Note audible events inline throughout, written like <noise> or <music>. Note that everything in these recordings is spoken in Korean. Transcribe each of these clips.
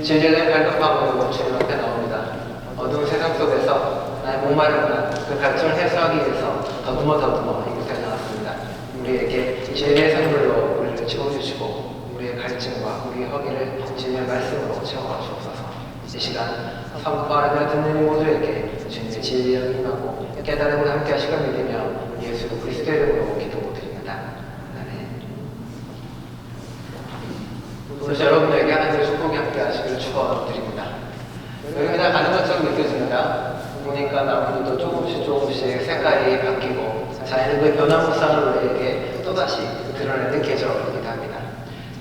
진리는 발급하고 주님 앞에 나옵니다. 어두운 세상 속에서 나의 목마름과 그 갈증을 해소하기 위해서 더듬어 더듬어 이곳에 나왔습니다. 우리에게 진리의 선물로 우리를 채워주시고 우리의 갈증과 우리의 허기를 주님의 말씀으로 채워 주옵소서. 이 시간 선포하며 듣는 모두에게 주님의 진리를 힘하고 깨달음을 함께 하시길 믿으며 예수 그리스도의 이름으로 기도드립니다. 아멘. 오늘 여러분에게 하나님의 축복이 함께 축원드립니다. 여기 그냥 가는 것처럼 느껴집니다. 보니까 나무들도 조금씩 조금씩 색깔이 바뀌고 자연의 그 변화무쌍을 우리에게 또다시 드러내는 계절이기도 합니다.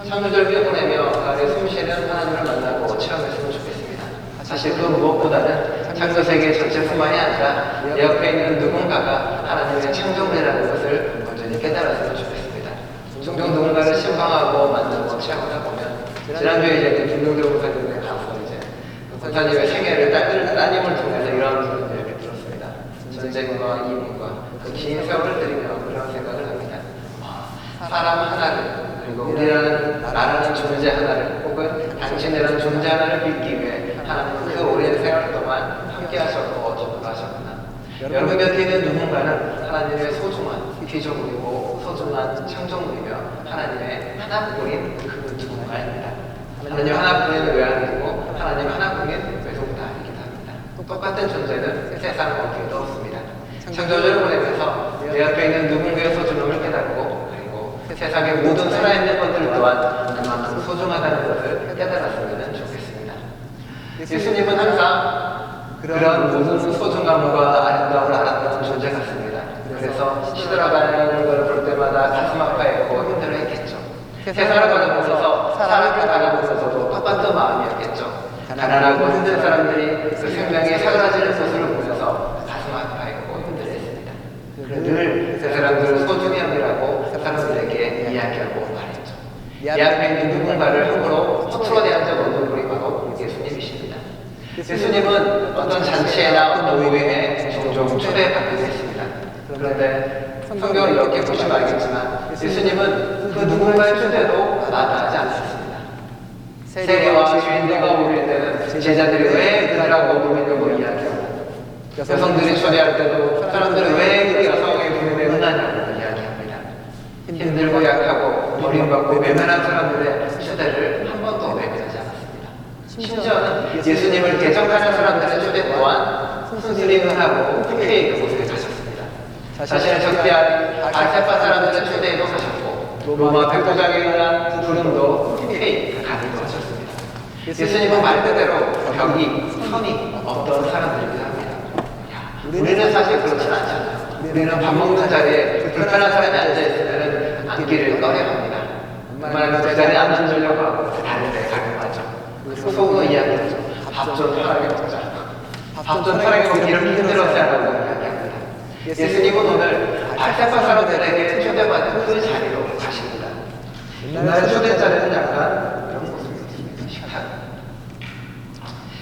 창조절기를 보내며 가을에 숨쉬는 하나님을 만나고 체험했으면 좋겠습니다. 사실 그 무엇보다는 창조 세계 전체뿐만이 아니라 내 옆에 있는 누군가가 하나님의 창조물이라는 것을 온전히 깨달았으면 좋겠습니다. 종종 누군가를 신방하고 만나고 체험하다 보면 지난주에 이제 그 목사님에 가서 이제 목사님의 생애를 따- 따님을 통해서 이런 이야기를 들었습니다. 전쟁과 이민과 그 긴 세월을 들이며 그런 생각을 합니다. 와, 사람 하나를 그리고 우리라는 나라는 존재 하나를 혹은 당신이라는 존재 하나를 믿기 위해 하나님은 그 오랜 세월 동안 함께 하셨고 전도하셨구나. 여러분 곁에 있는 누군가는 하나님의 소중한 피조물이고 소중한 창조물이며 하나님의 하나뿐인 그 누군가입니다. 하나님 하나뿐인 외아들이고 하나님 하나뿐인 외동자이기도 합니다. 똑같은 존재는 세상 어디에도 없습니다. 창조주를 보내면서 내 앞에 있는 누군가의 소중함을 깨닫고 그리고 세상의 모든 살아있는 것들 또한 그만큼 소중하다는 것을 깨달았으면 좋겠습니다. 예수님은 항상 그런 모든 소중함과 아름다움을 알았던 존재 같습니다. 그래서 시들어가는 걸 볼 때마다 가슴 아파했고 힘들어했겠죠. 세상을 바라보면서 사람을 바라보면서도 똑같은 마음이었겠죠. 가난하고 힘든 사람들이 그 생명이 사라지는 모습을 보면서 가슴 아파했고 힘들어했습니다. 늘 사람들을 소중히 여기라고 사람들에게 이야기하고 말했죠. 이 앞에 있는 누군가를 허투루 대한 적 없는 분이 바로 예수님이십니다. 예수님은 어떤 잔치에나 모임에 종종 초대받기도 했습니다. 그런데 성경을 이렇게 보시면 알겠지만 예수님은 그 누군가의 초대도 마다하지 않았습니다. 세계와 주인들과 모일 때는 제자들이 왜 그들하고 모이려고 이야기하고 여성들이 초대할 때도 사람들은 왜 그 여성의 부름에 응하냐고 이야기합니다. 힘들고 약하고 버림받고 외면한 사람들의 초대를 한 번도 외면하지 않았습니다. 심지어는 예수님을 대적하는 사람들의 초대 또한 스승을 하고 흔쾌히 그곳에 가셨습니다. 자신을 적대한 알세파 사람들의 초대에도 가셨고 로마 백부장에 의한 부름도 흔쾌히. 예수님은 말 그대로 벽이 선이 없던 사람들이기도 합니다. 야, 우리는 사실 그렇진 않잖아요. 우리는 밥 먹는 자리에 불편한 사람이 앉아있으면 앉기를 꺼려합니다. 정말 그 자리에 앉아주려고 하고 다른 데 하죠. 그리고 속으로 이야기하죠. 밥 좀 편하게 먹자. 밥 좀 편하게 먹기를 힘들어서 하라고 이야기합니다. 예수님은 오늘 알세파 사람들에게 초대받은 그 자리로 가십니다. 옛날에 초대 자리는 약간 이런 모습이었습니다. 식탁.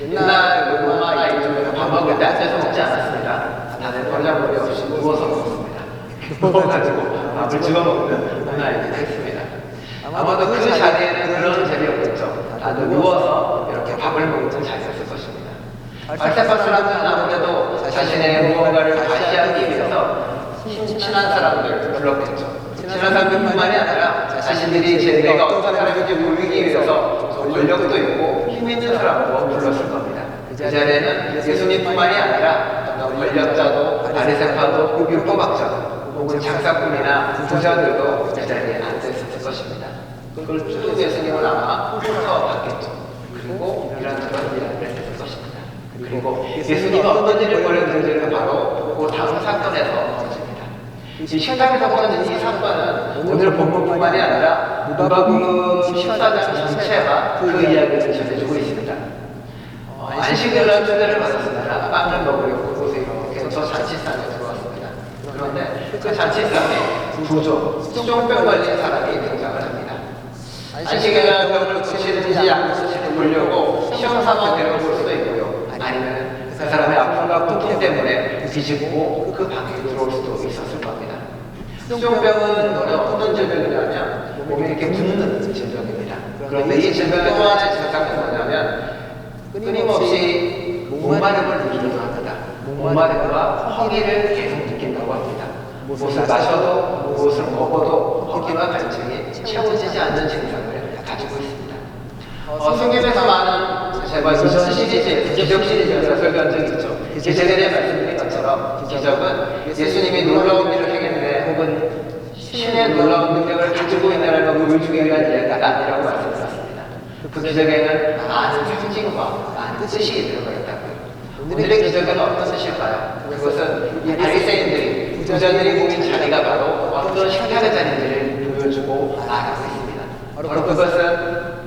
옛날 그 로마 이쪽에서 밥 먹을 때 앉아서 먹지 않았습니다. 다들 벌자머리 없이 누워서 먹습니다. 누워가지고 밥을 집어 먹는 문화이기도 했습니다. 아마도 그 자리에는 그런 자리였겠죠. 다들 누워서 이렇게 밥을 먹는 자리였을 것입니다. 사람들은 아무래도 자신의 무언가를 과시하기 위해서 친한 사람들 불렀겠죠. 친한 사람들뿐만이 아니라 자신들이 이제 내가 어떤 사람인지 보이기 위해서 권력도 있고 힘 있는 사람도 불렀을 겁니다. 그 자리에는 예수님뿐만이 아니라 권력자도 바리새파도 율법학자도 혹은 장사꾼이나 부자들도 그 자리에 앉아있었을 것입니다. 그걸 쭉 예수님은 아마 훑어 봤겠죠. 그리고 이런저런 이야기를 했을 것입니다. 그리고 예수님이 어떤 일을 벌였는지를 바로 그 다음 사건에서 이 식당에서 벌어진 이 사건은 오늘 본문뿐만이 아니라 누가복음 14장 전체가 그 이야기를 전해주고 있습니다. 어, 안식일날 초대를 받았습니다. 빵을 먹으려고 그곳에 이렇게 저 잔치상에 들어왔습니다. 그런데 그 잔치상에 부조, 수종병 걸린 사람이 등장을 합니다. 안식일날 병을 고치는지 약 고치는지 보려고 시험 삼아 데려볼 수도 있고요. 아니면 그 사람의 아픔과 고통 때문에 비집고 그 방에 들어올 수도 있었을. 수종병은 어떤 질병이냐면 몸이 이렇게 붓는 질병입니다. 그런데 이 질병의 또 하나의 증상은 뭐냐면 끊임없이 목마름을 느끼기도 합니다. 목마름과 허기를 계속 느낀다고 합니다. 무엇을 마셔도 무엇을 먹어도 허기와 갈증이 채워지지 않는 증상을 가지고 있습니다. 어, 성경에서 많은 제가 이전 시리즈에서 기적 시리즈에서 설교한 적이 있죠. 기적에 말씀드린 것처럼 기적은 예수님이 놀라운 일을 행했 네 혹은 신의 놀라운 능력을 가지고 있다는 걸 보여주기 위한 이야기가 아니라고 말씀드렸습니다. 그 기적에는 많은 상징과 많은 뜻이 들어가 있다고요. 오늘의 기적은 어떤 뜻일까요? 그것은 이 바리새인들이 부자들이 모인 자리가 바로 어떤 식탁의 자리인지를 보여주고 말하고 있습니다. 바로 그것은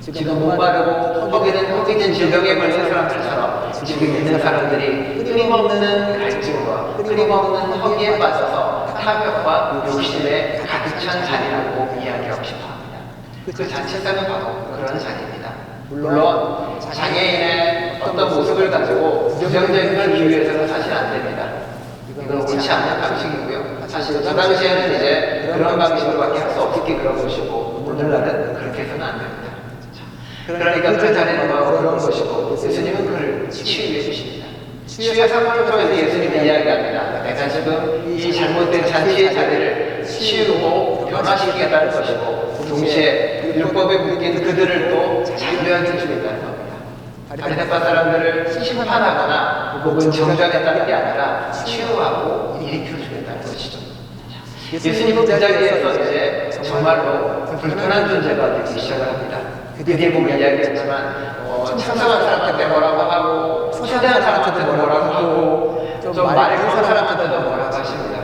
지금 목마르고 허기는 허기진 질병에 걸린 사람들처럼 지금 있는 사람들이 끊임없는 갈증과 끊임없는 허기에 빠져서 타격과 욕심에 가득 찬 자리라고 이야기하고 싶어 합니다. 그 자체상은 바로 그런 자리입니다. 물론 장애인의 어떤 모습을 가지고 부정적인 걸 비유해서는 사실 안 됩니다. 이건 옳지 않은 방식이고요. 사실 그 당시에는 이제 그런 방식으로밖에 할 수 없었기 그런 것이고 오늘날은 그렇게 해서는 안 됩니다. 그러니까 그 자리는 바로 그런 것이고 예수님은 그를 치유해 주십니다. 치유의 사건을 통해서 예수님이 이야기합니다. 내가 지금 이 잘못된 잔치의 자리를 치유고 변화시키겠다는 것이고 동시에 율법에 묶인 그들을 또 자유하게 해주겠다는 겁니다. 바리새파 사람들을 심판하거나 혹은 정죄하겠다는 게 아니라 치유하고 일으켜주겠다는 것이죠. 예수님은 그 자리에서 이제 정말로 불편한 존재가 되기 시작을 합니다. 그게 보면 이야기했지만 어, 참석한 사람한테 뭐라고 하고 초대한 사람한테 뭐라고 하고 좀 말을 건 사람한테도 뭐라고 하십니다.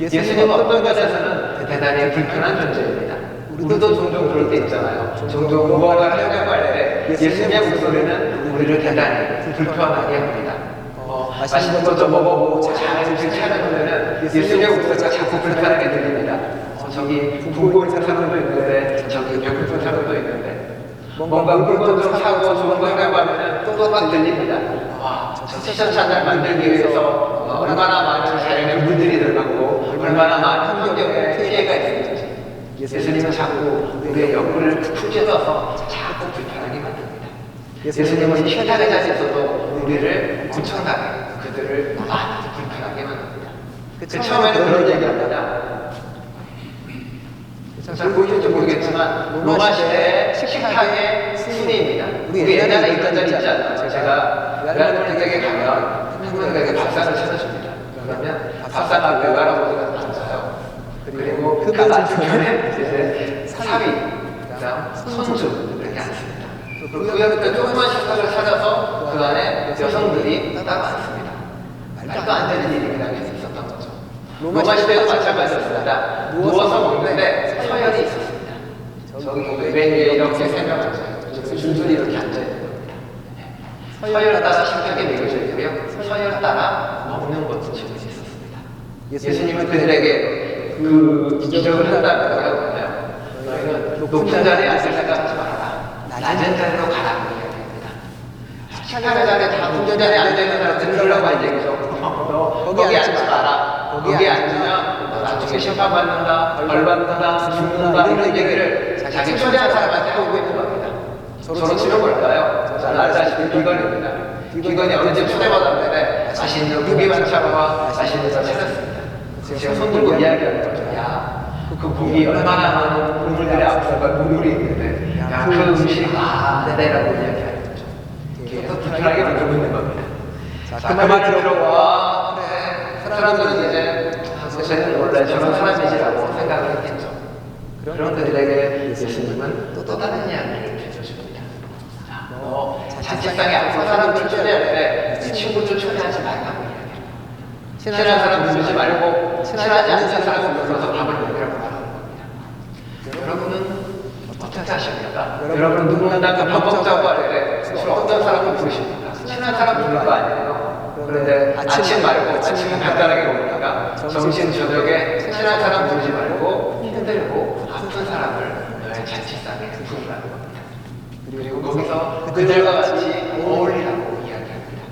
예수님은 어떤 면에서는 대단히 불편한 존재입니다. 우리도 종종 그럴 때 있잖아요. 종종 무언가를 하려고 할때 예수님의 목소리는 우리를 대단히 불편하게 합니다. 어, 맛있는 것도 먹어보고 잘 음식 차려놓으면 예수님의 목소리가 자꾸 불편하게 들립니다. 어, 저기 굶고 있는 사람도 있는데 저기 배고픈 사람도 있는데 뭔가 물건 좀 사고 좋은 거 하려고 하면 또막 들립니다. 와, 저 티셔츠 한달 만들기 위해서 어, 얼마나 많은 자연의 물들이 들어가고 얼마나 많은 환경에 피해가 있는지 예수님은 자꾸 우리의 연구를 푹 찔러서 자꾸 불편하게 만듭니다. 예수님은 이 식탁의 자리에서도 우리를 엄청나게 그들을 많이 불편하게 만듭니다. 그 처음에는 그런 얘기합니다. 잘 보이실지 모르겠지만 로마 시대 식탁의 순위입니다. 우리 옛날에 있던 자리 있지 않나요? 제가 외할머니댁에 가면 할머니가 밥상을 차려줍니다. 그러면 밥상 앞에 외할아버지가 앉아요. 그리고 그 맞은편에 이제 <laughs> 사위, 그다음 손주 이렇게 앉습니다. 그리고 그 옆에 조그만 식탁을 찾아서 그 안에 여성들이 딱 앉습니다. 말도 안 되는 일이 그 당시에 있었던 거죠. 로마 시대도 마찬가지였습니다. 누워서 먹는데 서열이 있었습니다. 저기 맨 위에 이렇게 세명 앉아요. 줄줄이 이렇게 앉아 있는 겁니다. 서열 따라 식탁에 매겨져 있고요. 서열 따라 먹는 것도 지고 있었습니다. 예수님은 그들에게 그 기적을 하나요? 너희는 높은 자리에 앉을 생각하지 말아라. 낮은 자리로 이야기합니다. 식탁의 자리에 다 높은 자리에 앉아있는 사람들 들으라고 한 얘기죠. <laughs> 너 거기 앉지 마라. 거기 앉으면 너 나중에 심판받는다, 벌받는다, 죽는다 이런 얘기를 자기 초대한 사람한테 하고 있는 겁니다. 서로 치는 걸까요? 잘 알다시피 비건입니다. 비건이 어느 집 초대받았는데 자신들 고기 반찬과 자신들 다 차렸습니다. 제가 손 들고 이야기하는 거죠. 야, 그 고기 얼마나 많은 국물들이 앞서가 국물이 있는데, 야, 그 음식 아, 내라고 이야기하는 거죠. 계속 불편하게 만들고 있는 겁니다. 자, 그 말을 들어와, 그래. 사람들은 이제, 쟤는 원래 저런 사람이지라고 생각을 했겠죠. 그런 그들에게 예수님은 또, 또 다른 이야기를 들려줍니다. 자, 뭐, 잔치상에 앞서 사람들을 초대할 때, 이 친구들 초대하지 말라고 이야기합니다. 친한 사람 부르지 말고, 친하지 않는 사람을 불러서 밥을 먹으라고 말하는 겁니다. 여러분은 어떻게 하십니까? 여러분 누군가 밥 먹자고 할 때, 술 어떤 사람을 부르십니까? 친한 사람 부르는 거 아니에요? 그런데 아침 말고, 아침은 간단하게 먹으니까, 점심, 저녁에 친한 사람 부르지 말고, 힘들고, 아픈 사람을 너의 잔치상에 부르라는 겁니다. 그리고 거기서 그들과 같이 어울리라고 이야기합니다.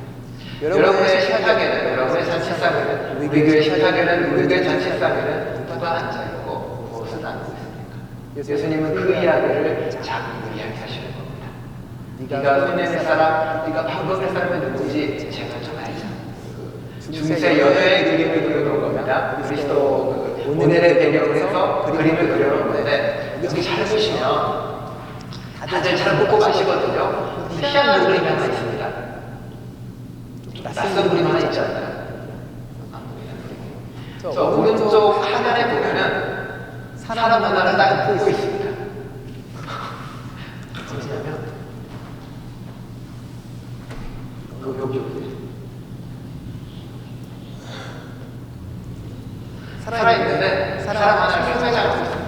여러분의 식탁에는, 여러분의 잔치상에는, 우리 교회 식탁에는, 우리 교회 잔치상에는 누가 앉아 있고 무엇을 나누고 있습니까? 예수님은 그 이야기를 자꾸 이야기하시는 겁니다. 네가 손해낼 사람, 네가 방법할 사람이 누구지 제가. 중세 연회의 그림을 그려놓은 겁니다. 그리스도 그 오늘의 배경을 해서 그림을 그려놓은 건데 여기 잘 보시면 다들 잘못 보시거든요. 희한한 그림이 하나 있습니다. 낯선 그림 하나 그림. 저 오른쪽 화면에 보면은 사람 하나를 딱 보고 있습니다. 뭐냐면 여기 여기 여기. 살아있는데 사람 하나를 소매장하고 있습니다.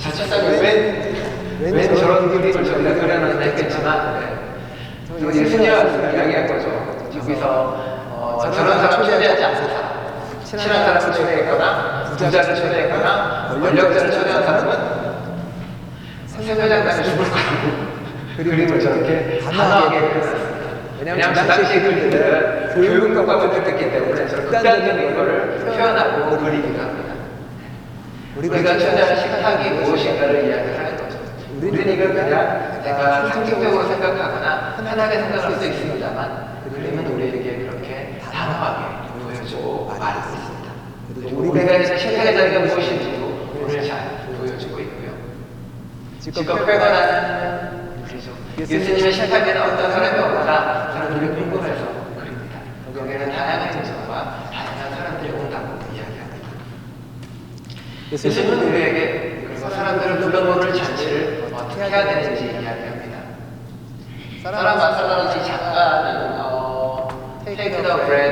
자칫하면 웬, 웬 저런 그림을 저희가 그려놨나 했겠지만 네. 저 예수님을 이야기한 거죠. 여기서 어, 저런 사람 초대하지 않는다. 친한 사람을 초대했거나 부자를 초대했거나 권력자를 초대한 사람은 세매장당에 죽을 거라고 그림을 저렇게 단호하게 그려놨습니다. 왜냐하면 그 당시 그림들은 교육과 똑같았기 때문에 저런 극단적인 거를 표현하고 그리기도 합니다. 우리가 초대한 식탁이 무엇인가를 이야기하는 거죠. 우리는 이걸 그냥 내가 상징적으로 생각하거나 편하게 생각할 수 있습니다만 그림은 우리에게 그렇게 단호하게 보여주고 있습니다. 우리가 식탁의 자리가 무엇인지도 우리를 잘 보여주고 있고요. 지금 그리죠. 예수님의 식탁에는 어떤 사람이 오거나 사람들이 궁금해서 그립니다. 여기에는 다양한 인종과 다양한 사람들이 온다고 이야기합니다. 예수님은 우리에게 그리고 사람들을 불러모를 잔치를 어떻게 해야 되는지 이야기합니다. 사람 마살라는 이 작가는 어, Take the 썼습니다.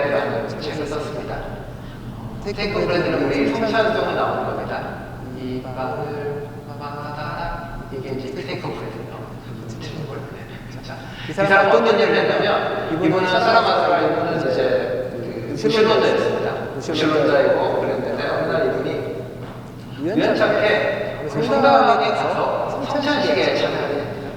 어, Take the Bread는 우리 성찬송에 나오는 겁니다. 이 빵을 마마하다 이게 이제 걸 보내네. 자, 이 사람은 어떤 일을 했냐면 이분은 사람 마살라 이분은 이제 그 무신론자였습니다. 무신론자이고 그랬는데 어느 날 이분이 우연찮게 성당에 가서 성찬식에 참여하게 됩니다.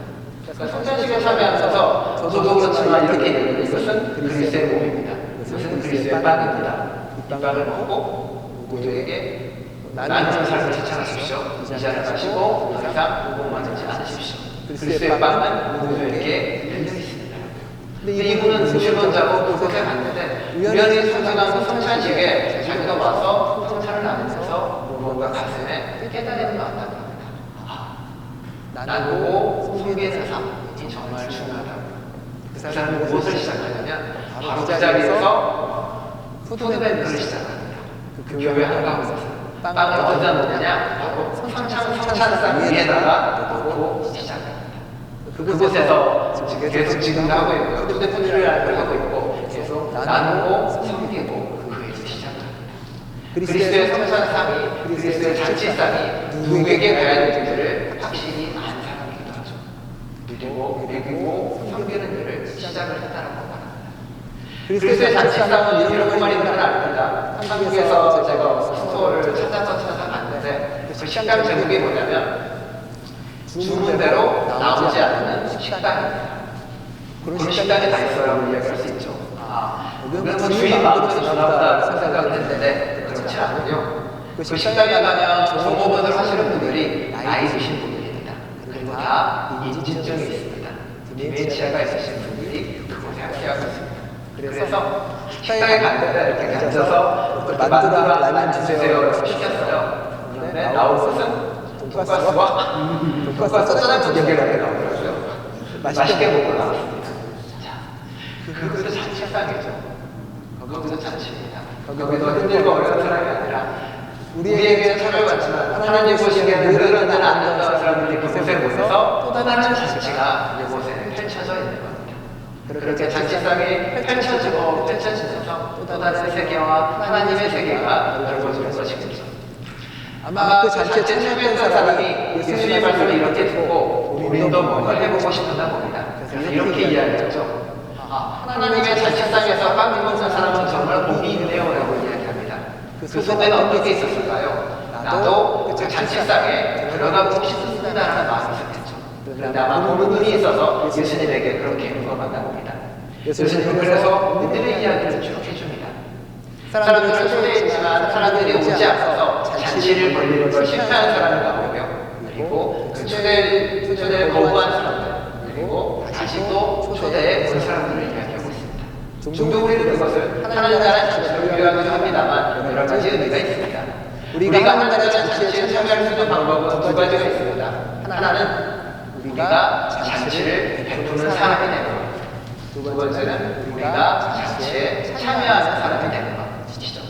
그러니까 성찬식에 참여하면서 저도 그렇지만 이렇게 얘기해요. 이것은 그리스의 몸입니다. 이것은 그리스의 빵입니다. 이 빵을 먹고 모두에게 나누는 삶을 실천하십시오. 이 잔을 마시고 더 이상 무공하지 않으십시오. 그리스의 빵은 모두에게 열려 있습니다. 근데 이분은 무신론자고 그곳에 갔는데 우연히 소중한 성찬식에 자기가 와서 성찬을 나누면서 무언가 가슴에 깨달음이 왔다고 합니다. 아, 나누고 섬기는 삶이 정말 중요하다고. 그 사람은 무엇을 시작하냐면 바로 그 자리에서 푸드뱅크를 시작합니다. 그 교회 한가운데서 빵을 어디다 놓느냐? 바로 성찬, 성찬상 위에다가 놓고 시작합니다. 그곳에서 계속 지금도 하고 있고요. 휴대폰을 하고 있고 계속 나누고 섬기고 그에서 시작합니다. 그리스도의 성찬상이 그리스도의 잔치상이 누구에게 가야 되는지를 확실히 아는 사람이기도 하죠. 그리고 그리고 섬기는 일을 시작을 했다는 것 말합니다. 그리스도의 잔치상은 이런 건 아닙니다. 한국에서 제가 스토어를 찾아서 찾아갔는데 그 식당 제목이 뭐냐면 주문대로 나오지 않는 식당입니다. 그런 식당이 다 있어라고 이야기할 수 있죠. 아, 그러면 주인 마음대로 주나보다 생각을 했는데 그렇지 않군요. 그 식당에 가면 종업원을 하시는 분들이 나이 드신 분들입니다. 그리고 다 인지증이 있습니다. 디멘치아가 있으신 분들이 그곳에 함께하고 있습니다. 그래서 식당에 갔는데 이렇게 앉아서 만두랑 라면 주세요라고 시켰어요. 그런데 나온 것은 돈가스와 <laughs> 돈가스 짜장 두 개가 나오더라고요. 맛있게 먹고 나왔습니다. 자, 그것도 잔치상이죠. 그것도 잔치입니다. 거기도 힘들고 어려운 사람이 아니라 우리에게는 찾아왔지만 하나님 보시기에는 늘어난 안다운 사람들이 그곳에 모여서 또 다른 잔치가 이곳에 펼쳐져 있는 겁니다. 그렇게 잔치상이 펼쳐지고 펼쳐지면서 또 다른 세계와 하나님의 세계가 넓어지는 것이겠죠. 아마 그 잔치에 참여했던 사람이 예수님의 말씀을 이렇게 듣고 우리도 뭔가 해보고 싶었나 봅니다. 그래서 이렇게 이야기하죠. 아, 하나님의 잔치상에서 빵 먹는 사람은 정말 복이 있네요 라고 이야기합니다. 그 속에는 어떻게 있었을까요? 나도 그 잔치상에 들어가고 싶습니다라는 마음이. 그런데 아마 보는 눈이 있어서 예수님에게 그렇게 물어봤나 봅니다. 예수님은 그래서 그들의 이야기를 쭉 해줍니다. 사람들을 초대했지만 사람들이 오지 않아서 잔치를 벌리는 걸 실패한 사람이 나오며 그리고 그 초대, 초대를 거부한 사람들 그리고 다시 또 초대에 온 사람들을 이야기하고 있습니다. 종종 우리는 그것을 하나님 나라 잔치로 비유하기도 합니다만 여러 가지 의미가 있습니다. 우리가 하나님 나라 잔치에 참여할 수 있는 방법은 두 가지가 있습니다. 하나는 우리가 잔치를 베푸는 사람이 것. 두 번째는 우리가 잔치에 참여하는 사람이 되는 것이죠.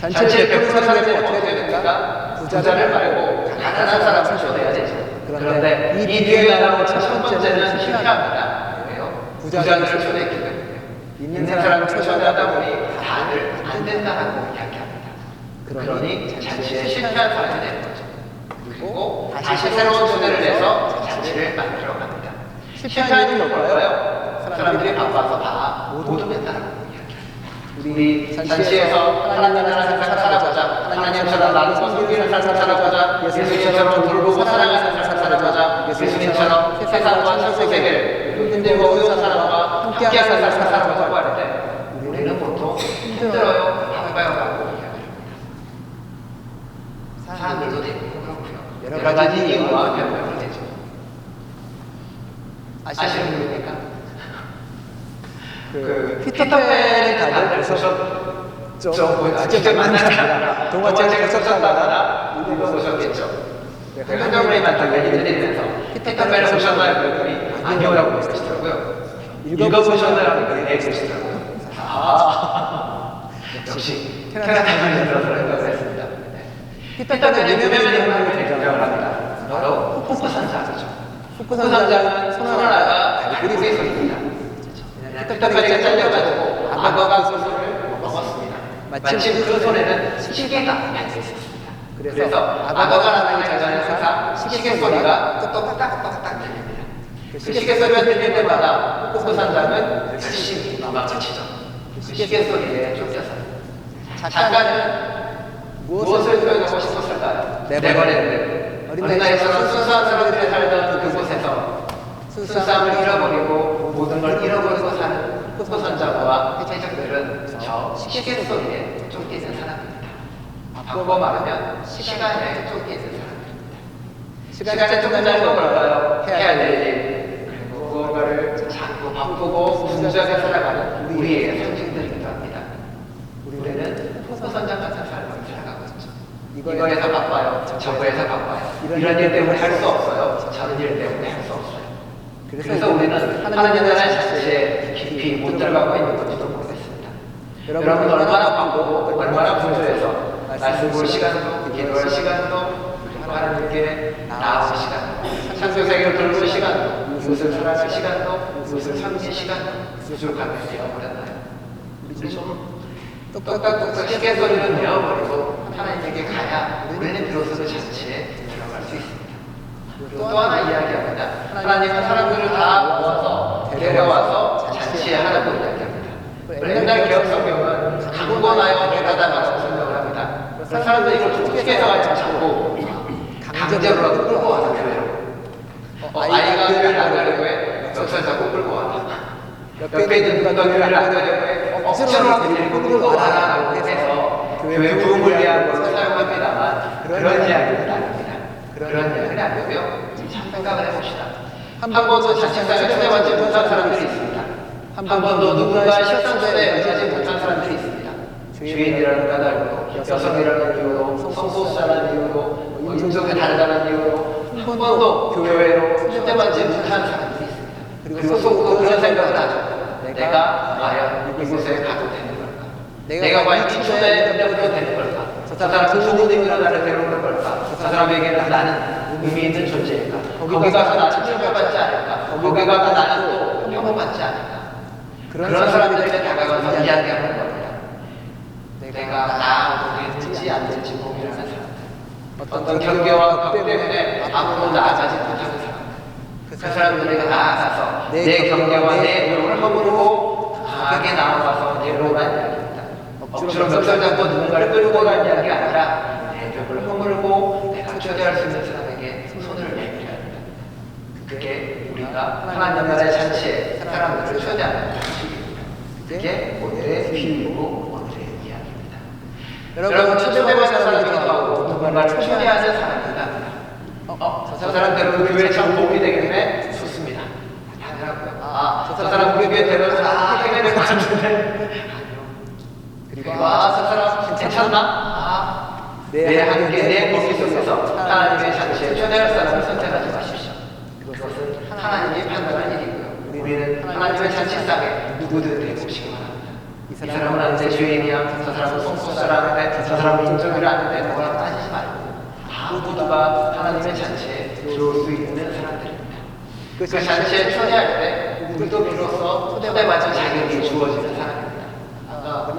잔치를 베푸는 사람이 어떻게 됩니까? 부자를 말고 가난한 사람을 초대해야 되죠. 그런데 이 뒤에 나오는 첫 번째는 실패합니다. 부자들을 초대했기. 있는 사람을 초대하다 보니 다들 안 된다라고 이야기합니다. 그러니 잔치에 실패한 사람이 되는 거죠. 그리고 다시 새로운 초대를 해서 잔치를 만들어 갑니다. 이유는 뭘까요? 사람들이 바빠서 다못 오겠다라고 이야기합니다. 우리 잔치에서 하나님 나라 세상 살아보자. 하나님처럼 나누고 섬기는 삶을 살아보자. 예수님처럼 돌보고 사랑하는 삶을 살아보자. 예수님처럼 세상과 천국 세계를 힘들고 어려운 사람과 함께하는 삶을 살아보자고 할때 우리는 보통 힘들어요, 바빠요 라고 이야기합니다. 사람들도 대부분 그렇고요. 여러 가지 이유와 변명을. 아시는 분입니까? 그 피터팬을 다들 보셨죠? 직접 만나지 않아 동화책을 보셨다거나 읽어보셨겠죠? 그 한정우리 만나가 해드리면서 피터팬을 보셨나요? 그랬더니 아니오라고 그러시더라고요. 읽어보셨나요? 그랬더니 네 그러시더라고요. 아, 역시 캐나다에 들어서 생각을 했습니다. 피터팬의 유명한 등장을 합니다. 바로 후쿠 선장이죠. 후쿠 선장은 소나라가 갈고리 소입니다. 피터팬이 잘려가지고 그 손을 먹었습니다. 마침 그 손에는 시계가 달려 있었습니다. 그래서 나타나기 전에 항상 시계 소리가 똑똑딱똑똑딱 들립니다. 그 시계 소리가 들릴 때마다 후쿠 선장은 열심히 도망치죠. 그 시계 소리에 쫓겨서요. 작가는 무엇을 표현하고 싶었을까요? 네버랜드. 어린아이처럼 순수한 사람들이 살던 순수함을 잃어버리고 모든 걸 잃어버리고 사는 흑호선자와 해적들은 저 시계 소리에 쫓기는 사람입니다. 바꾸고 말하면 시간에 쫓기는 사람입니다. 시간에 쫓긴다는 건 뭘까요? 해야 될 일, 그리고 무언가를 자꾸 바꾸고 분주하게 살아가는 우리의 상징들이기도 합니다. 우리는 흑호선장 같은 삶을 살아가고 있죠. 이거에서 바빠요. 저거에서 바빠요. 이런 일 때문에 할 수 없어요. 저런 일 때문에 할 수 없어요. 그래서 우리는 하나님 나라 자체에 깊이 못 들어가고 있는 건지도 모르겠습니다. 여러분 얼마나 바쁘고 얼마나 분주해서 말씀 볼 시간도 기도할 시간도 하나님께 나아올 시간도 창세세계를 돌볼 시간도 이웃을 사랑할 시간도 이웃을 섬길 시간도 부족하게 되어버렸나요? 좀 똑딱똑딱 시계 소리를 내어버리고 하나님에게 가야 우리는 비로소 그 자체에. 또 하나 이야기합니다. 하나님은 사람들을 다 모아서 데려와서 잔치에 하라고 이야기합니다. 옛날 기억 성경은 강권하여 데려다가서 설명을 합니다. 그래서 사람들이 이걸 어떻게 해서 자꾸 강제로라도 끌고 와서 교회로. 어, 아이가 교회를 안 가려고 해. 역사 자꾸 끌고 와. 옆에 있는 누가 교회를 안 가려고 해. 억지로라도 데리고 끌고 와라라고 해서 교회 부흥을 위한 것을 사용합니다만 그런 이야기는 아닙니다. 그런 이야기는 아니고요. 참 생각을 해봅시다. 한 번도 자칫사에 초대받지 못한 사람들이 있습니다. 한 번도 누군가의 식사초대에 응하지 못한 사람들이 있습니다. 주인이라는 까닭으로, 여성이라는 이유로, 성소수자라는 이유로, 뭐 인종이 다르다는 이유로 한 번도 교회로 초대받지 못한 사람들이 있습니다. 그리고 속으로 그런 생각을 하죠. 내가 과연 이곳에 가도 되는 걸까? 내가 과연 이 초대에 응해도 되는 걸까? 저 사람은 좋은 의미로 나를 데려오는 걸까? 저 사람에게는 나는 의미 있는 존재일까? 거기 가서 나는 평가받지 않을까? 거기 가서 나는 또 평가받지 않을까? 그런 사람들에게 다가가서 이야기하는 겁니다. 내가 나아가고 될지 안 될지 고민하는 사람들. 어떤 경계와 벽 때문에 앞으로 나아가지 못하는 사람들. 그 사람들에게 나아가서 내 경계와 내 벽을 허물고 강하게 나아가서 이야기입니다. 억지로 멱살 잡고 누군가를 끌고 가는 이야기가 아니라 내 벽을 허물고 내가 초대할 수 있는 사람에게 손을 내밀어야 합니다. 그게 우리가 하나님 나라의 잔치에 사람들을 초대하는 방식입니다. 그게 오늘의 비유고 오늘의 이야기입니다. 여러분 초대받은 사람이기도 하고 누군가를 초대하는 사람이기도 합니다. 어, 저 사람 데려오면 교회에 참 도움이 되겠네? 좋습니다. 하더라고요. 아, 저 사람 우리 교회 데려오면 아, 해야 될것 같은데. 그리고 아, 저 사람 괜찮나? 아, 내 한계, 내 범위 속에서 하나님의 잔치에 초대할 사람을 선택하지 마십시오. 그것은 하나님이 판단한 일이고요. 우리는 하나님의 잔치상에 누구든 되보시기 바랍니다. 이 사람은 안돼 죄인이야. 저 사람은 성소사를 하는데 저 사람은 인정을 하는데 뭐라 따지지 말고 다 모두가 하나님의 잔치에 들어올 수 있는 사람들입니다. 그 잔치에 초대할 때 우리도 비로소 초대받은 자격이 주어지는 사람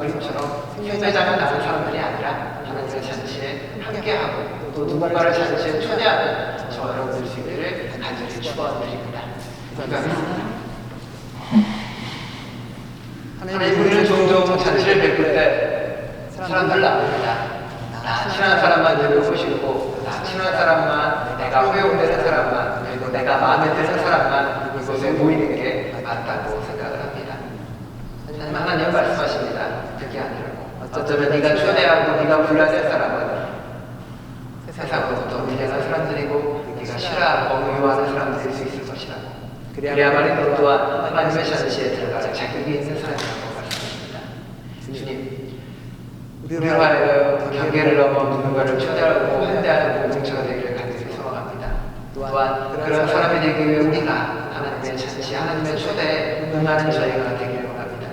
그림처럼 흉내장을 나는 사람들이 아니라 하나님의 잔치에 함께하고 또 누군가를 잔치에 초대하는 저 여러분들 수 있기를 간절히 축원드립니다. 감사합니다. 하나님 우리는 종종 잔치를 베풀 때 사람들 나옵니다. 나 친한 사람만 데려오고 싶고 나 친한 사람만 내가 허용되는 사람만 그리고 내가 마음에 드는 사람만 이곳에 모이는 게 맞다고 생각을 합니다. 하나님 말씀하십니다. 어쩌면 네가 초대하고 네가 불러야 될 사람은 세상으로부터 밀려난 사람들이고 네가 싫어하고 미워하는 사람들일 수 있을 것이라고. 그래야만이 너 또한 하나님의 잔치에 들어갈 자격이 있는 사람이라고 말씀하십니다. 주님, 우리로 하여금 경계를 넘어 누군가를 초대하고 환대하는 공동체가 되기를 간절히 소망합니다. 또한 그런 사람이 되기 위해 우리가 하나님의 잔치, 하나님의 초대에 응하는 저희가 되기를 원합니다.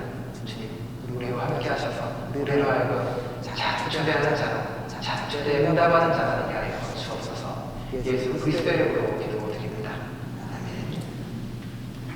주님, 우리와 함께 하셔서 우리로 하여금 잘 초대하는 자로, 잘 초대에 응답하는 자가 되게 하여 주옵소서. 예수 그리스도의 이름으로